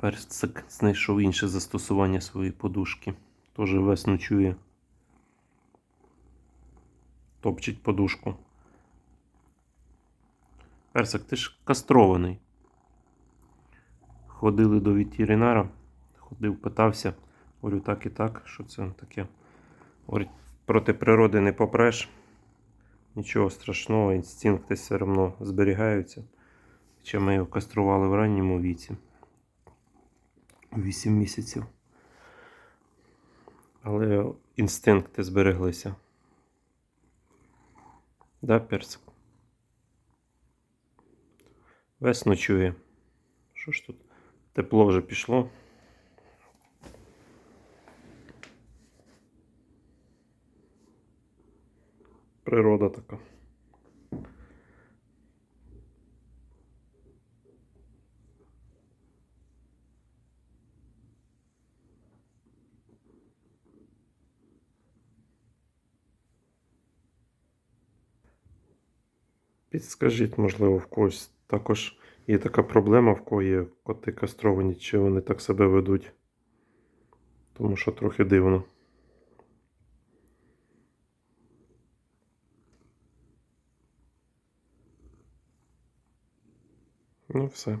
Персик знайшов інше застосування своєї подушки. Теж весну чує. Топчить подушку. Персик, ти ж кастрований. Ходили до ветеринара. Ходив, питався. Говорю, так і так, що це таке. Говорить, проти природи не попреш. Нічого страшного, інстинкти все одно зберігаються. Хоча ми його кастрували в ранньому віці. У 8 місяців. Але інстинкти збереглися. Да, персик? Весну чує. Що ж тут? Тепло вже пішло. Природа така. Підскажіть, можливо, в когось також є така проблема, в кого є коти кастровані, чи вони так себе ведуть. Тому що трохи дивно. Ну, все.